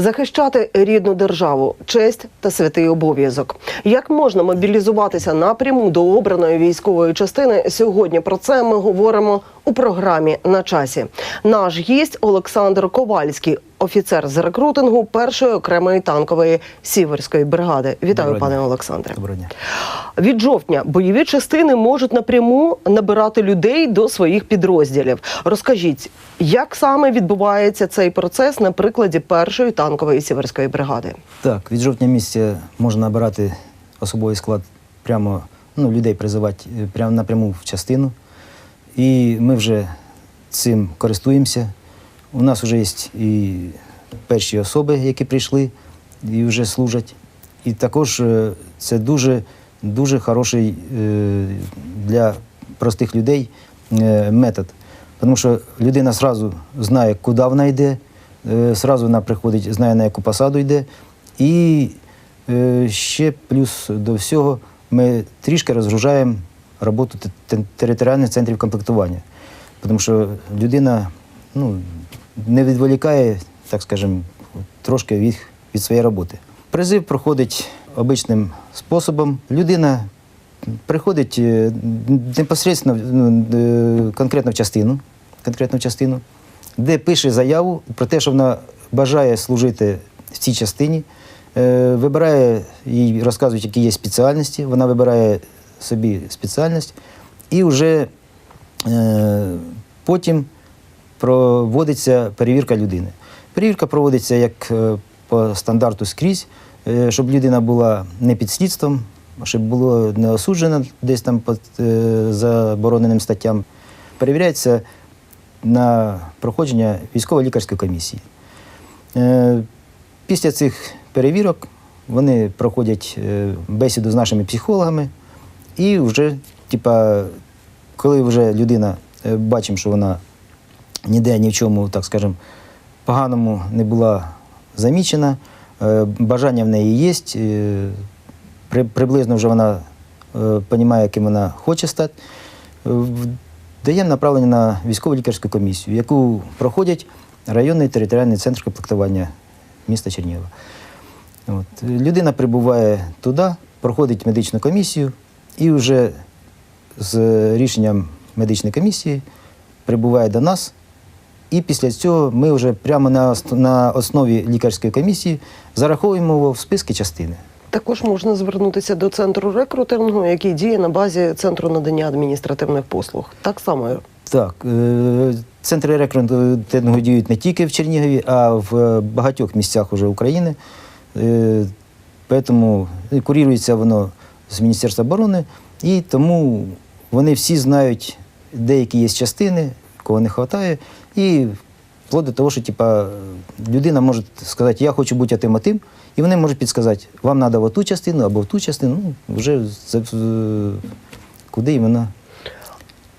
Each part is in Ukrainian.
Захищати рідну державу, честь та святий обов'язок. Як можна мобілізуватися напряму до обраної військової частини? Сьогодні про це ми говоримо у програмі на часі. Наш гість Олександр Ковальський, офіцер з рекрутингу першої окремої танкової сіверської бригади. Вітаю, Доброго пане. Олександре. Доброго дня. Від жовтня бойові частини можуть напряму набирати людей до своїх підрозділів. Розкажіть, як саме відбувається цей процес на прикладі першої танкової сіверської бригади? Так, від жовтня місяця можна набирати особовий склад прямо, ну, людей призивати е, прямо напряму в частину. І ми вже цим користуємося. У нас вже є і перші особи, які прийшли і вже служать. І також е, це дуже, дуже хороший е, для простих людей е, метод. Тому що людина одразу знає, куди вона йде, зразу вона приходить, знає, на яку посаду йде. І ще плюс до всього ми трішки розгружаємо роботу те- те- територіальних центрів комплектування. Тому що людина ну, не відволікає, так скажемо, трошки від, від своєї роботи. Призив проходить обичним способом. Людина приходить е, непосередньо ну, е, конкретно в частину, конкретну частину, де пише заяву про те, що вона бажає служити в цій частині, е, вибирає їй розказують, які є спеціальності, вона вибирає собі спеціальність і вже потім проводиться перевірка людини. Перевірка проводиться як е, по стандарту скрізь, е, щоб людина була не під слідством, щоб було не осуджена десь там по е, забороненим статтям. Перевіряється на проходження військово-лікарської комісії. Після цих перевірок вони проходять бесіду з нашими психологами, і вже, типа, коли вже людина бачимо, що вона ніде ні в чому, так скажемо, поганому не була замічена, е, бажання в неї є, е, приблизно вже вона розуміє, яким вона хоче стати. е, Даємо направлення на військово-лікарську комісію, яку проходять районний територіальний центр комплектування міста Чернігова. От. Людина прибуває туди, проходить медичну комісію і вже з рішенням медичної комісії прибуває до нас. І після цього ми вже прямо на, на основі лікарської комісії зараховуємо в списки частини. Також можна звернутися до центру рекрутингу, який діє на базі центру надання адміністративних послуг. Так само Так, е, центри рекрутингу діють не тільки в Чернігові, а в багатьох місцях уже України. Е, Тому курірується воно з Міністерства оборони, і тому вони всі знають, деякі є частини, кого не вистачає, і вплоть до того, що типа, людина може сказати, я хочу бути тим, а тим, і вони можуть підсказати, вам треба в ту частину або в ту частину, ну, вже це, куди іменно.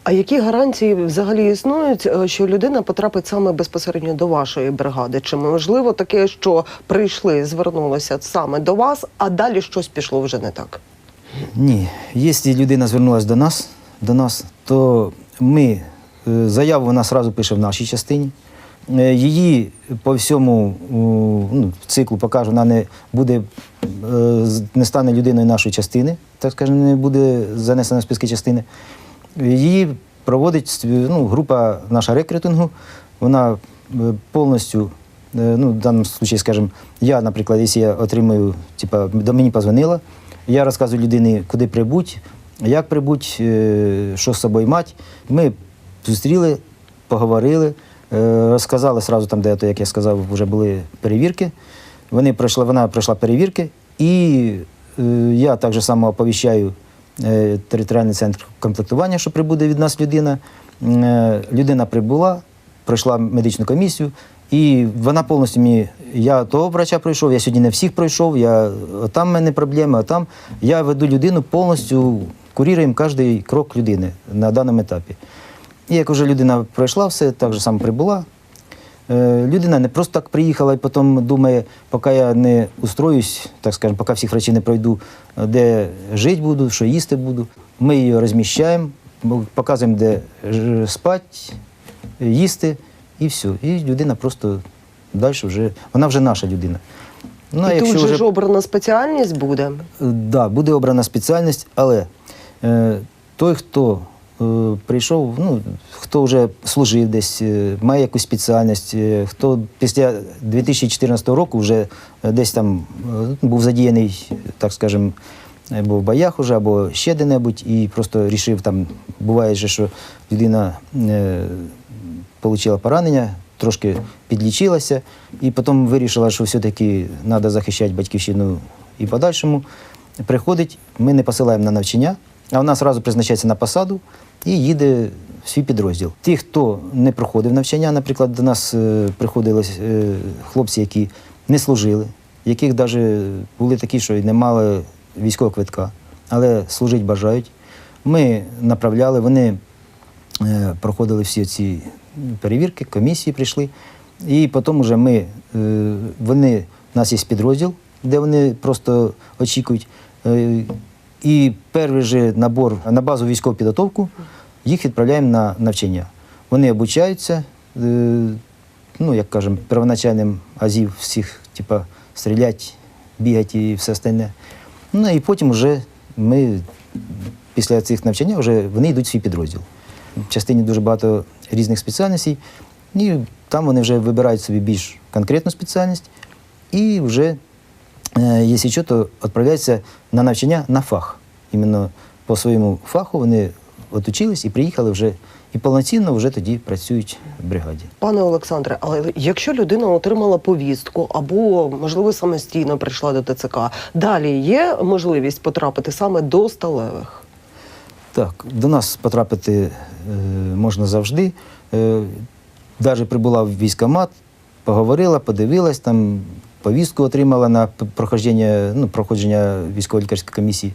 А які гарантії взагалі існують, е, що людина потрапить саме безпосередньо до вашої бригади? Чи можливо таке, що прийшли, звернулися саме до вас, а далі щось пішло вже не так? Ні, якщо людина звернулася до нас, до нас, то ми заяву вона одразу пише в нашій частині. Е, Її по всьому ну, циклу покаже, вона не буде, е, не стане людиною нашої частини, так скажемо, не буде занесена в списки частини. Її проводить ну, група наша рекрутингу. Вона е, повністю, е, ну, в даному випадку, скажімо, я, наприклад, якщо я отримую, типа, до мені позвонила, я розказую людині, куди прибуть, як прибуть, е, що з собою мати. Ми зустріли, поговорили, е, розказали сразу там, де, то, як я сказав, вже були перевірки. Вони пройшли, вона пройшла перевірки, і е, я так само оповіщаю е, територіальний центр комплектування, що прибуде від нас людина. Людина прибула, пройшла медичну комісію, і вона повністю мені, я того врача пройшов, я сьогодні не всіх пройшов, я, там в мене проблеми, а там я веду людину повністю, куріруємо кожен крок людини на даному етапі. І як вже людина пройшла все, так же само прибула. Е, Людина не просто так приїхала і потім думає, поки я не устроюсь, так скажемо, поки всіх речей не пройду, е, де жити буду, що їсти буду. Ми її розміщаємо, показуємо, де спати, їсти, і все. І людина просто далі вже вона вже наша людина. Ну, а І тут же вже ж обрана спеціальність буде. Е, Да, буде обрана спеціальність, але е, той, хто прийшов, ну, хто вже служив десь, е, має якусь спеціальність, е, хто після 2014 року вже е, десь там е, був задіяний, так скажемо, або в боях уже, або ще де-небудь, і просто рішив там, буває же, що людина е, отримала поранення, трошки підлічилася, і потім вирішила, що все-таки треба захищати батьківщину і подальшому. Приходить, ми не посилаємо на навчання, а вона одразу призначається на посаду і їде в свій підрозділ. Ті, хто не проходив навчання, наприклад, до нас е, приходили е, хлопці, які не служили, яких навіть були такі, що не мали військового квитка, але служити бажають. Ми направляли, вони е, проходили всі ці перевірки, комісії прийшли. І потім вже ми, вони, у нас є підрозділ, де вони просто очікують. І перший же набор на базу військову підготовку їх відправляємо на навчання. Вони обучаються, е, ну, як кажемо, первоначальним азів всіх, типа, стріляти, бігати і все остальне. Ну і потім вже ми після цих навчання вже вони йдуть в свій підрозділ. В частині дуже багато різних спеціальностей, і там вони вже вибирають собі більш конкретну спеціальність і вже, якщо що, то відправляються на навчання на фах. Іменно по своєму фаху вони отучились і приїхали вже і повноцінно вже тоді працюють в бригаді. Пане Олександре, але якщо людина отримала повістку або, можливо, самостійно прийшла до ТЦК, далі є можливість потрапити саме до сталевих? Так, до нас потрапити е, можна завжди. Е, Навіть прибула в військкомат, поговорила, подивилась, там повістку отримала на проходження, ну, проходження військово-лікарської комісії.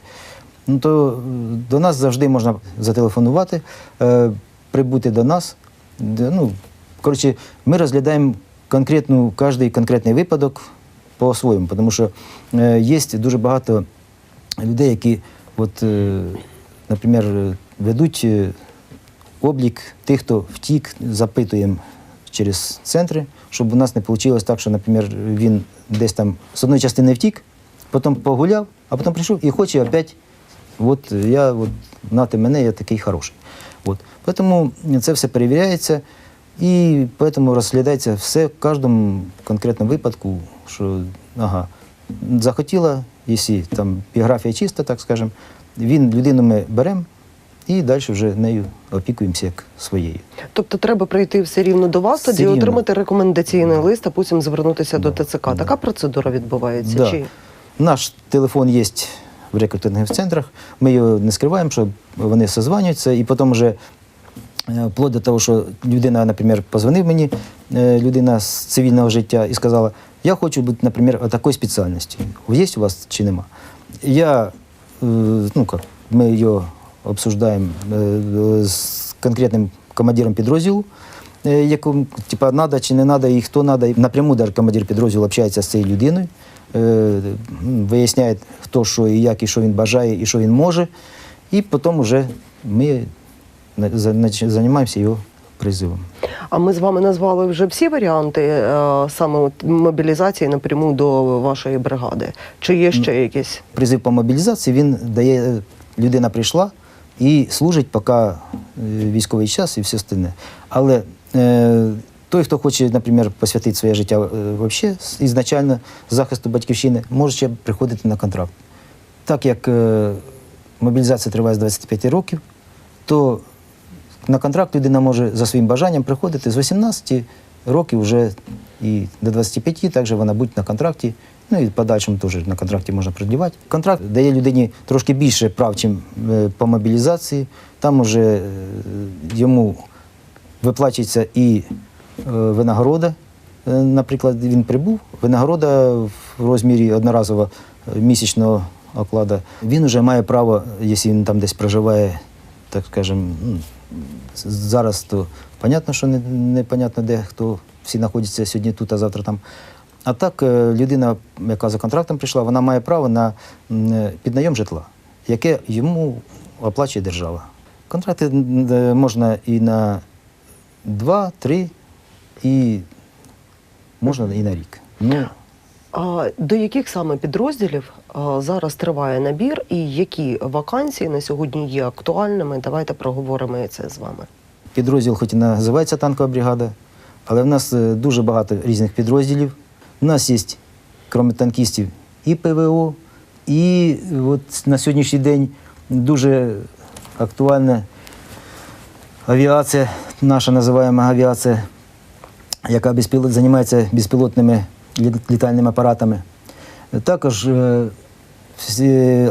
Ну, то е, до нас завжди можна зателефонувати, е, прибути до нас. Де, Ну, коротше, ми розглядаємо конкретну, кожний конкретний випадок по-своєму, тому що е, є дуже багато людей, які, от, е, наприклад, е, ведуть е, облік тих, хто втік, запитуємо через центри, щоб у нас не вийшло так, що, наприклад, він десь там з одної частини втік, потім погуляв, а потім прийшов і хоче опять, от я, от, нати мене, я такий хороший. От. Тому це все перевіряється і тому розглядається все в кожному конкретному випадку, що ага, захотіла, якщо там біографія чиста, так скажемо, він людину ми беремо і далі вже нею опікуємося як своєю. Тобто треба прийти все рівно до вас, тоді рівно. отримати рекомендаційний Да. лист, а потім звернутися до Да. ТЦК. Да. Така процедура відбувається? Да. Чи Наш телефон є в рекрутингових центрах. Ми його не скриваємо, щоб вони созванюються, і потім вже е, вплоть до того, що людина, наприклад, позвонив мені, е, людина з цивільного життя, і сказала, я хочу бути, наприклад, такої спеціальності. Є у вас чи нема? Я, е, ну як, ми його обсуждаємо з конкретним командиром підрозділу, е, якому типа надо чи не надо, і хто надо. Напряму даже командир підрозділу общається з цією людиною, виясняє, хто що і як, і що він бажає, і що він може. І потім вже ми займаємося його призивом. а ми з вами назвали вже всі варіанти саме от мобілізації напряму до вашої бригади? Чи є ще якісь? Призив по мобілізації він дає, людина прийшла і служить, поки е, військовий час і все остальне. Але е, той, хто хоче, наприклад, посвятити своє життя е, вообще, ізначально захисту батьківщини, може ще приходити на контракт. Так як е, мобілізація триває з 25 років, то на контракт людина може за своїм бажанням приходити з 18 років вже і до 25, також вона буде на контракті. Ну і в подальшому теж на контракті можна продлівати. Контракт дає людині трошки більше прав, чим е, по мобілізації. Там уже е, йому виплачується і е, винагорода. Наприклад, він прибув, винагорода в розмірі одноразового місячного окладу. Він вже має право, якщо він там десь проживає, так скажемо, ну, зараз то понятно, що не, непонятно, де хто всі знаходяться сьогодні тут, а завтра там. А так, е, людина, яка за контрактом прийшла, вона має право на е, піднайом житла, яке йому оплачує держава. Контракти е, можна і на два, три, і можна і на рік. Ну, А до яких саме підрозділів зараз триває набір, і які вакансії на сьогодні є актуальними? Давайте проговоримо це з вами. підрозділ, хоч і називається танкова бригада, але в нас дуже багато різних підрозділів. У нас є, крім танкістів, і ПВО, і от на сьогоднішній день дуже актуальна авіація, наша називаємо авіація, яка безпілот, займається безпілотними літальними апаратами. Також е,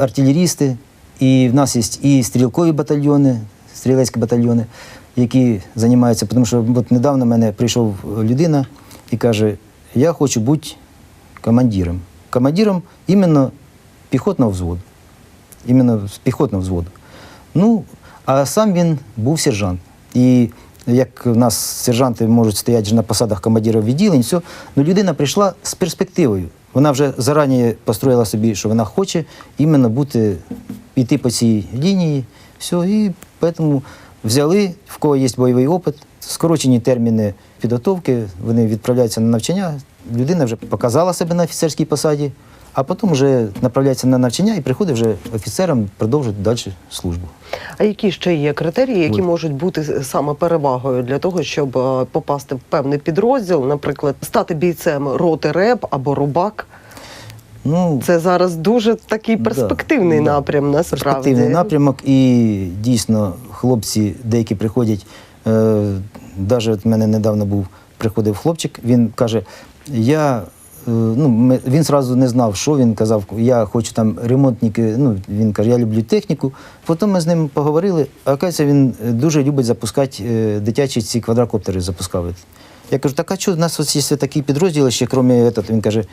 артилерісти, і в нас є і стрілкові батальйони, стрілецькі батальйони, які займаються, тому що от недавно мене прийшов людина і каже, я хочу бути командиром. Командиром іменно піхотного взводу. Іменно з піхотного. Ну, а сам він був сержант. І як у нас сержанти можуть стояти на посадах командирів відділень, все, ну людина прийшла з перспективою. Вона вже зарані построїла собі, що вона хоче іменно бути, йти по цій лінії. Все, і тому взяли, в кого є бойовий опит, скорочені терміни підготовки, вони відправляються на навчання. Людина вже показала себе на офіцерській посаді, а потім вже направляється на навчання і приходить вже офіцером, продовжує далі службу. А які ще є критерії, які От. можуть бути саме перевагою для того, щоб е, попасти в певний підрозділ, наприклад, стати бійцем роти РЕБ або рубак? Ну, Це зараз дуже такий перспективний да. напрям. Насправді перспективний напрямок, і дійсно хлопці деякі приходять. Е, навіть от в мене недавно був приходив хлопчик, він каже: я. е, Ну, він зразу не знав, що він казав. Я хочу там ремонтники. Ну, він каже, я люблю техніку. Потім ми з ним поговорили. А оказується, він е, дуже любить запускати е, дитячі ці квадрокоптери запускав. Я кажу, так а що, у нас ось є такі підрозділи, ще крім этого. Він каже,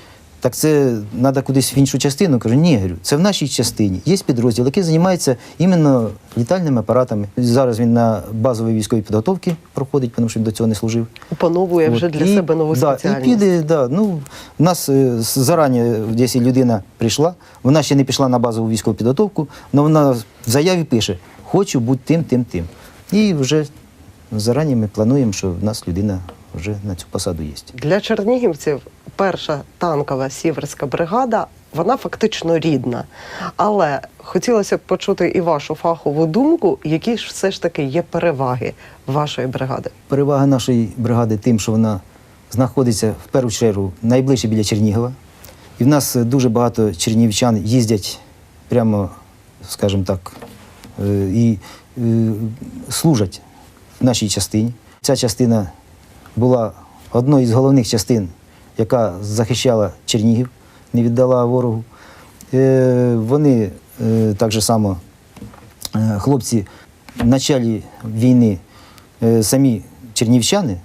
так це треба кудись в іншу частину. Кажу, ні, говорю, це в нашій частині. Є підрозділ, який займається іменно літальними апаратами. Зараз він на базовій військовій підготовці проходить, тому що він до цього не служив. опановує вже для і- себе нову да, спеціальність. І піде, да, ну, в нас е, зарані, якщо людина прийшла, вона ще не пішла на базову військову підготовку, але вона в заяві пише, хочу бути тим, тим, тим. І вже зарані ми плануємо, що в нас людина вже на цю посаду є. Для чернігівців перша танкова сіверська бригада. Вона фактично рідна, але хотілося б почути і вашу фахову думку, які ж все ж таки є переваги вашої бригади. Перевага нашої бригади тим, що вона знаходиться в першу чергу найближче біля Чернігова. І в нас дуже багато чернівчан їздять прямо, скажімо так, е, і е, служать в нашій частині. Ця частина була одною з головних частин, яка захищала Чернігів, не віддала ворогу. Е, Вони е, так же само Е, хлопці в началі війни самі чернівчани,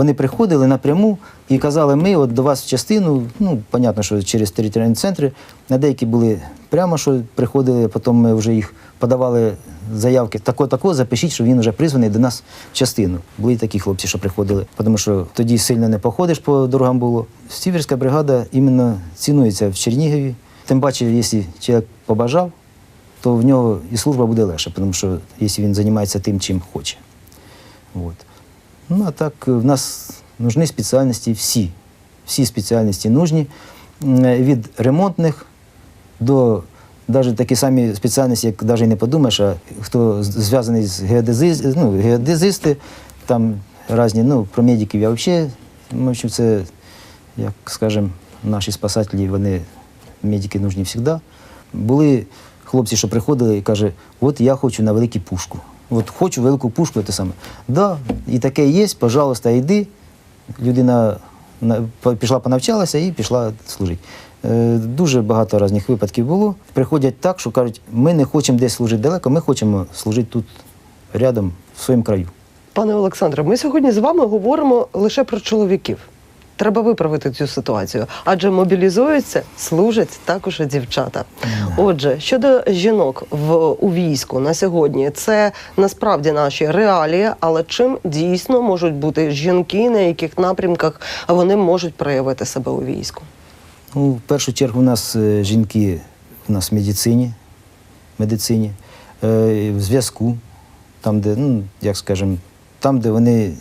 вони приходили напряму і казали, ми от до вас в частину, ну, понятно, що через територіальні центри, на деякі були прямо, що приходили, потім ми вже їх подавали заявки, тако-тако, запишіть, що він вже призваний до нас в частину. Були такі хлопці, що приходили, тому що тоді сильно не походиш по дорогам було. Сіверська бригада іменно цінується в Чернігові. Тим паче, якщо чоловік побажав, то в нього і служба буде легше, тому що якщо він займається тим, чим хоче. От. Ну, а так в нас нужні спеціальності всі. Всі спеціальності нужні. Від ремонтних до навіть такі самі спеціальності, як навіть не подумаєш, а хто зв'язаний з геодези, ну, геодезисти, там різні, ну, про медиків я взагалі, общем, це, як скажемо, наші спасателі, вони медики нужні завжди. Були хлопці, що приходили і каже, от я хочу на велику пушку. От хочу велику пушку, те саме. Да, і таке є, пожалуйста, йди. Людина на- пішла понавчалася і пішла служити. Е, Дуже багато різних випадків було. Приходять так, що кажуть, ми не хочемо десь служити далеко, ми хочемо служити тут рядом, в своєму краю. Пане Олександре, ми сьогодні з вами говоримо лише про чоловіків. Треба виправити цю ситуацію, адже мобілізуються, служать також і дівчата. Отже, щодо жінок в у війську на сьогодні, це насправді наші реалії, але чим дійсно можуть бути жінки, на яких напрямках вони можуть проявити себе у війську? Ну, в першу чергу у нас е, жінки у нас в медицині, медицині, е, в зв'язку, там, де, ну, як скажемо, там, де вони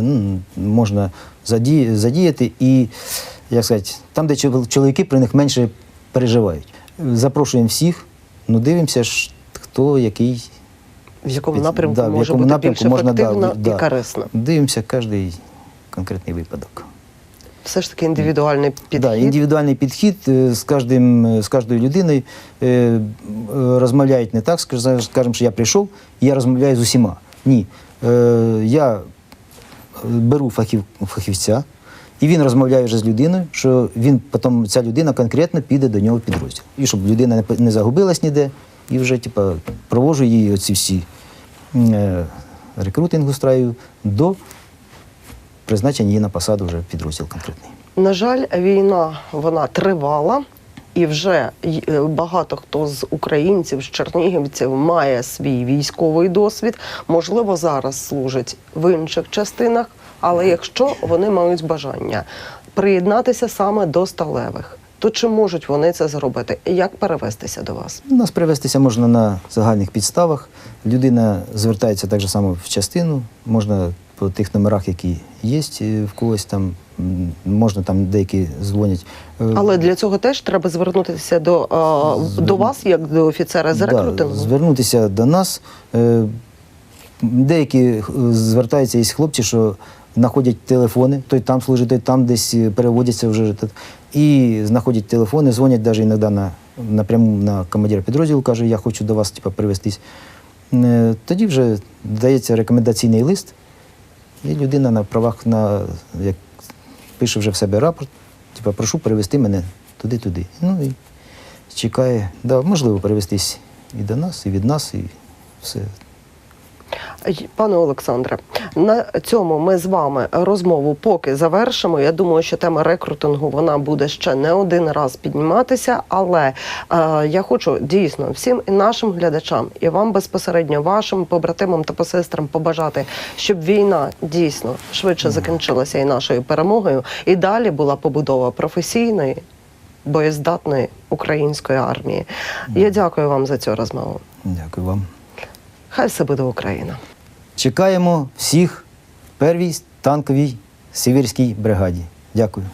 ну, можна задіяти. І, як сказати, там, де чоловіки, про них менше переживають. Запрошуємо всіх, ну дивимося, хто який. В якому напрямку да, в може якому бути напрямку більш можна, да, ефективно да. і корисно. Дивимося кожний конкретний випадок. Все ж таки індивідуальний підхід. Да, індивідуальний підхід е, з кожним, е, з кожною людиною е, е, розмовляють не так, скаж- скажемо, що я прийшов, і я розмовляю з усіма. Ні. Е, я е, беру фахів, фахівця, і він розмовляє вже з людиною, що він потім ця людина конкретно піде до нього підрозділ. І щоб людина не, загубилась ніде, і вже типа, провожу її оці всі е, рекрутинг устраю до призначення її на посаду вже в підрозділ конкретний. На жаль, війна вона тривала, і вже е, багато хто з українців, з чернігівців має свій військовий досвід. Можливо, зараз служить в інших частинах, але якщо вони мають бажання приєднатися саме до сталевих, то чи можуть вони це зробити? Як перевестися до вас? Нас привестися можна на загальних підставах. Людина звертається так же само в частину, можна по тих номерах, які є е, в когось там, можна там деякі дзвонять. Е, Але для цього теж треба звернутися до, е, до вас, як до офіцера з да, рекрутингу. звернутися до нас. Деякі звертаються, є хлопці, що знаходять телефони, той там служить, той там десь переводяться вже. І знаходять телефони, дзвонять навіть іноді на, напряму на командира підрозділу, каже, я хочу до вас типу, привестись. Тоді вже дається рекомендаційний лист, і людина на правах на як пише вже в себе рапорт, типу, прошу перевести мене туди-туди. Ну і чекає. Да, можливо перевестись і до нас, і від нас, і все. Пане Олександре, на цьому ми з вами розмову поки завершимо. Я думаю, що тема рекрутингу вона буде ще не один раз підніматися. Але е, я хочу дійсно всім і нашим глядачам, і вам безпосередньо, вашим побратимам та посестрам побажати, щоб війна дійсно швидше закінчилася і нашою перемогою, і далі була побудова професійної, боєздатної української армії. Я дякую вам за цю розмову. Дякую вам. Хай все буде Україна. Чекаємо всіх в первій танковій сибірській бригаді. Дякую.